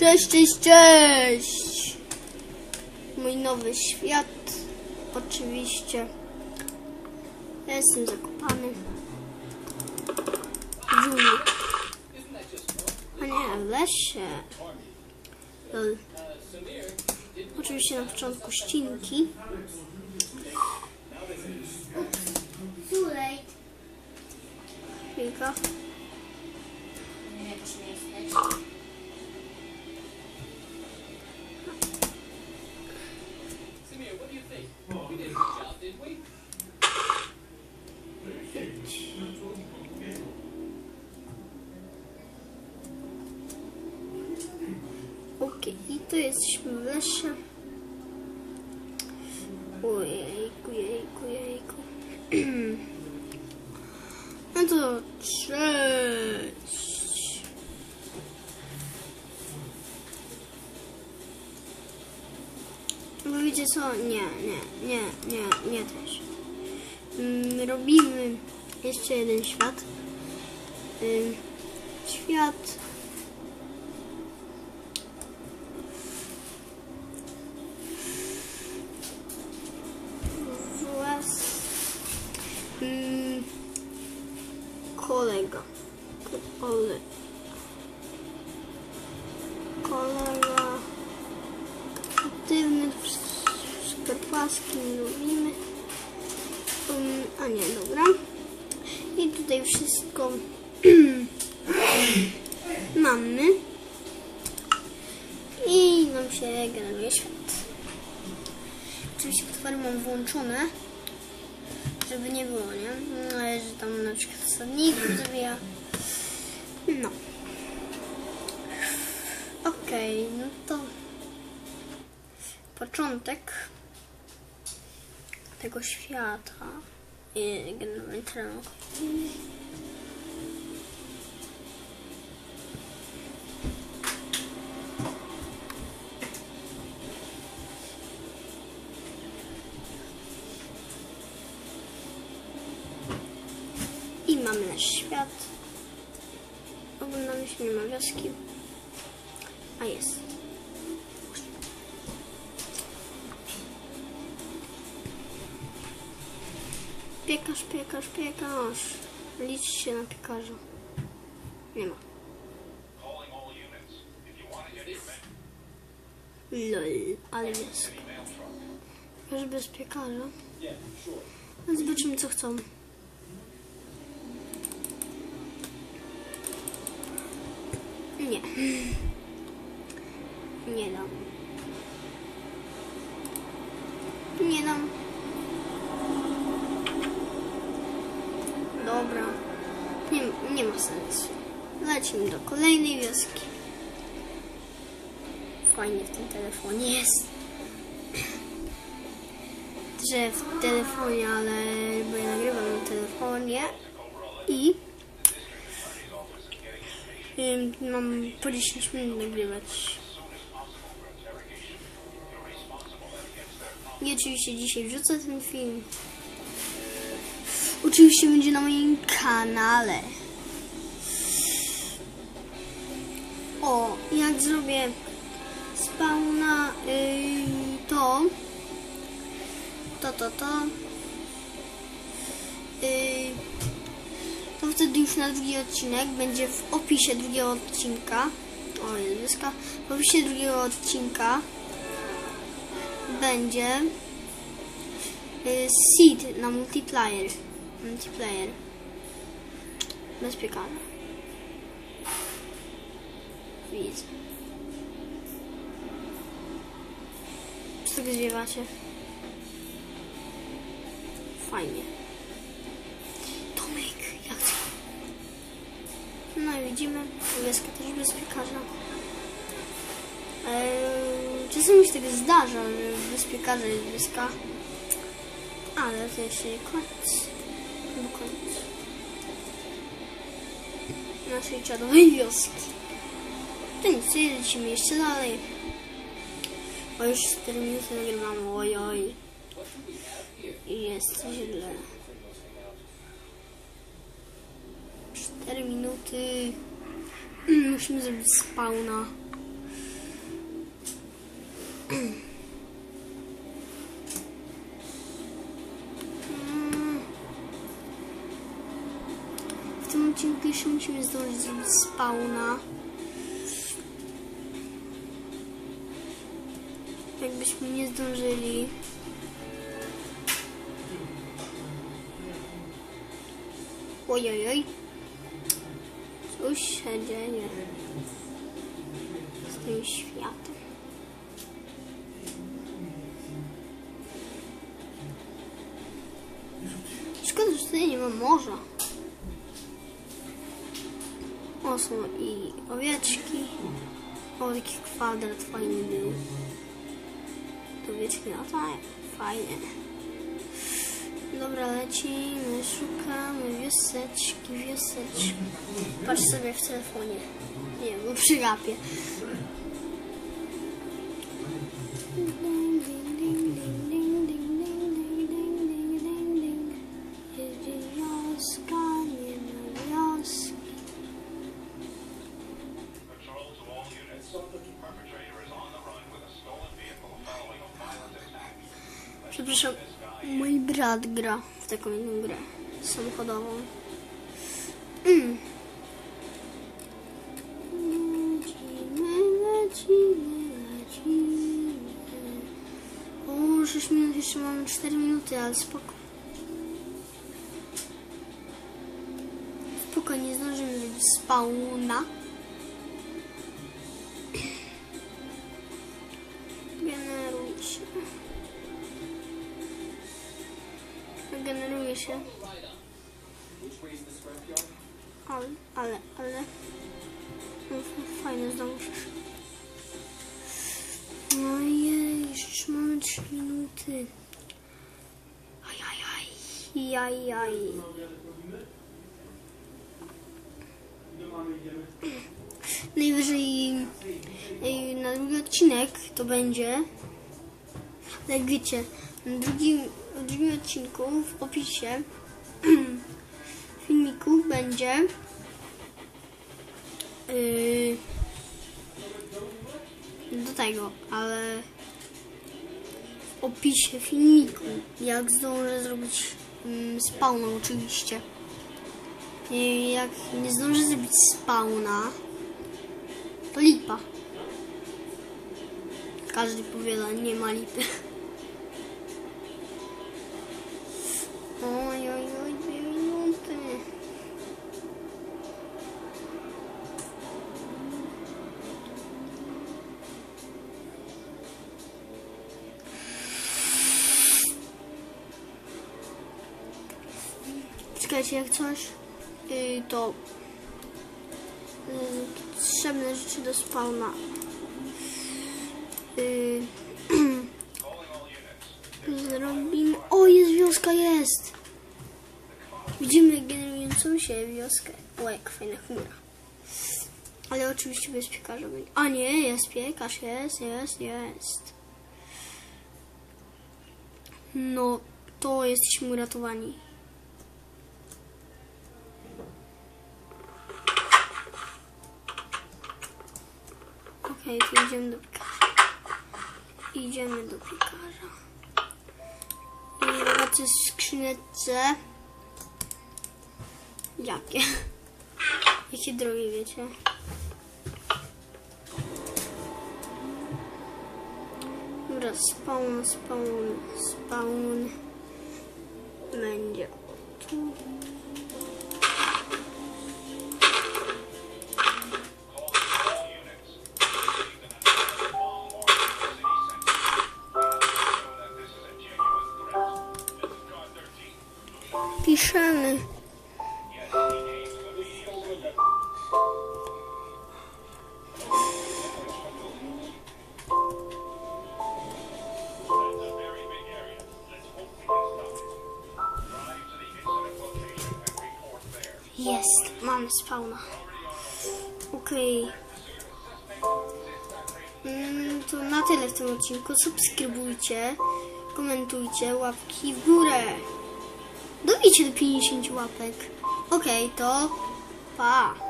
Cześć, cześć, cześć! Mój nowy świat. Oczywiście. Ja jestem zakopany. Dżungli. A nie, lesie. Lol. Oczywiście na początku ścinki. Chwilka. Lepszy jesteś. Okej, i tu jesteśmy w lesie. Ojejku, jejku, jejku. No to cześć. Bo wiecie co? Nie, nie, nie, nie, nie też. Mm, Robimy jeszcze jeden świat. Świat mm, kolega. Kole, kolega aktywny superpaski lubimy. Um, a nie, dobra. I tutaj wszystko mamy. I nam się generuje świat. Oczywiście potwory mam włączone, żeby nie było, nie? No, ale że tam na przykład sadników zabija. No. Okej, no to początek tego świata i generalnie terenu. I mamy nasz świat. Oglądamy się, nie ma wioski. A jest. Piekarz, piekarz, piekarz. Licz się na piekarza. Nie ma. Lol, ale jest. Piekarz bez piekarza. No zobaczymy co chcą. Nie. Nie dam. Nie dam. Dobra. Nie, nie ma sensu. Lecimy do kolejnej wioski. Fajnie w tym telefonie jest. Że w telefonie, ale bo ja nagrywam na telefonie i mam po 10 minut nagrywać. I oczywiście dzisiaj wrzucę ten film. Oczywiście będzie na moim kanale. O, jak zrobię spawna yy, to to, to, to yy, to wtedy już na drugi odcinek będzie w opisie drugiego odcinka. O wyska w opisie drugiego odcinka będzie yy, seed na multiplayer multiplayer bez piekania widzę czy tak zwiewacie? Fajnie. Tomek, jak to? No i widzimy, wioska też bez piekarza. Eee, czasami się tak zdarza, że bez piekarza jest wioska. Ale to jeszcze nie koniec. No koniec. Naszej czarowej wioski. To nic, lecimy jeszcze dalej. O, już 4 minuty nagrywamy, oj, oj. I jest źle. 4 minuty. Musimy zrobić spawna. jeszcze musimy zdążyć zrobić spawna. Jakbyśmy nie zdążyli. Ojojoj. Coś się dzieje z tym światem. Szkoda, że tutaj nie ma morza. O, są i owieczki. O, taki kwadrat fajny był. To owieczki latają. Fajnie. Dobra, lecimy, szukamy wioseczki, wioseczki. Patrz sobie w telefonie. Nie, bo przygapię. Przepraszam, mój brat gra w taką jedną grę samochodową. Mm. O, 6 minut, jeszcze mamy 4 minuty, ale spoko. Spokojnie, zdążymy zrobić spawna. Generuje się. Ale, ale, ale. No, Fajne zdążysz. Ojej, jeszcze mamy 3 minuty. Ajajaj. Jajaj. Najwyżej ej, na drugi odcinek to będzie. Jak wiecie, na drugim, w drugim odcinku w opisie filmiku będzie yy, do tego, ale w opisie filmiku jak zdążę zrobić mm, spawna oczywiście. I jak nie zdążę zrobić spawna, to lipa. Każdy powiela, nie ma lipy. Czekajcie, jak coś, yy, to yy, potrzebne rzeczy do spawna. Yy. Zrobimy. O, jest wioska, jest! Widzimy generującą się wioskę. Jak fajna chmura. Ale oczywiście bez piekarza będzie. A nie, jest piekarz, jest, jest, jest. No, to jesteśmy uratowani. Okej, to idziemy do piekarza. Idziemy do piekarza. I macie skrzyneczce. Jakie? Jakie drogie, wiecie? Dobra, spawn, spawn, spawn. Będzie tu. There. Jest, mamy spawna. Okej. Mm, to na tyle w tym odcinku. Subskrybujcie, komentujcie, łapki w górę. Dobijcie do 50 łapek. Okej, to pa.